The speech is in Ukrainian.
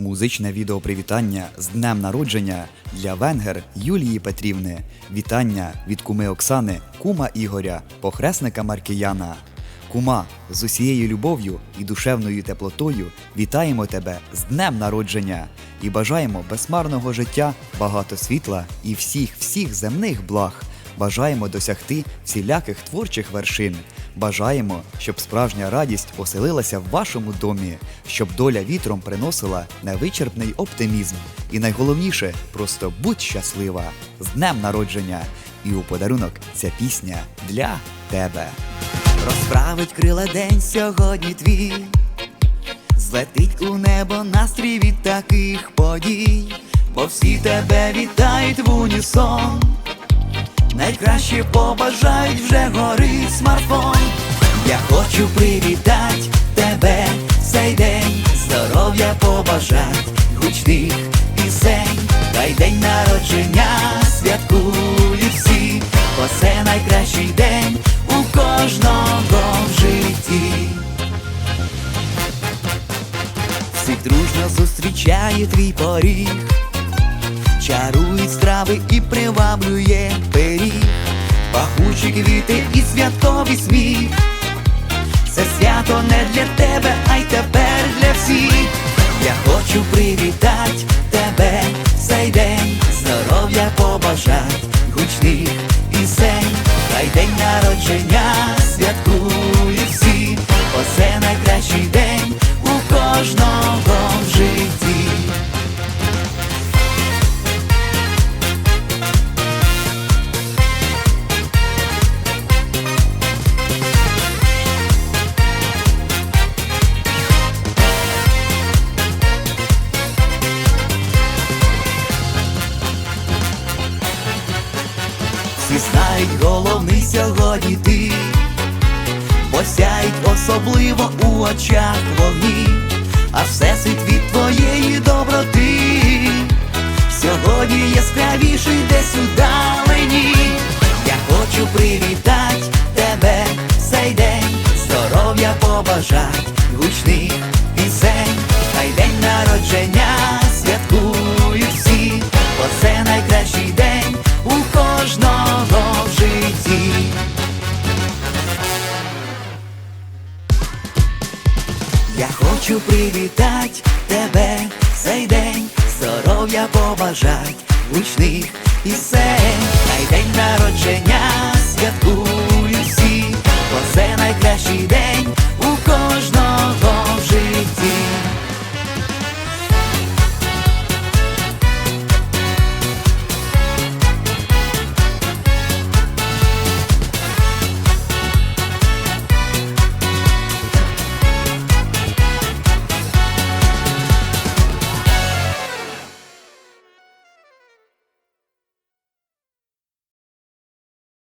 Музичне відео привітання з днем народження для венгер Юлії Петрівни. Вітання від куми Оксани, кума Ігоря, похресника Маркіяна. Кума, з усією любов'ю і душевною теплотою вітаємо тебе з днем народження і бажаємо безмарного життя, багато світла і всіх всіх земних благ. Бажаємо досягти всіляких творчих вершин. Бажаємо, щоб справжня радість оселилася в вашому домі, щоб доля вітром приносила невичерпний оптимізм. І найголовніше просто будь щаслива з днем народження. І у подарунок ця пісня для тебе. Розправить крила день сьогодні твій. Злетить у небо настрій від таких подій, бо всі тебе вітають в унісон. Найкраще побажають вже горить смартфон. Я хочу привітати тебе цей день, здоров'я побажать, гучних пісень, Хай день народження святкують всі, бо це найкращий день у кожного в житті. Всіх дружно зустрічає твій поріг Чарують страви і приваблює пиріг. Пахучі квіти і святковий сміх. Це свято не для тебе, а й тепер для всіх. Я хочу привітати тебе. Цей день Здоров'я побажать, гучних пісень. Хай день народження святкують Знають головний сьогодні ти, бо сяють особливо у очах вогні, а всесвіт від твоєї доброти. Сьогодні яскравіший десь удалені. Я хочу привітати тебе цей день, здоров'я побажать, гучних пісень, хай день народження хочу привітать тебе цей день, здоров'я побажать, гучних пісень,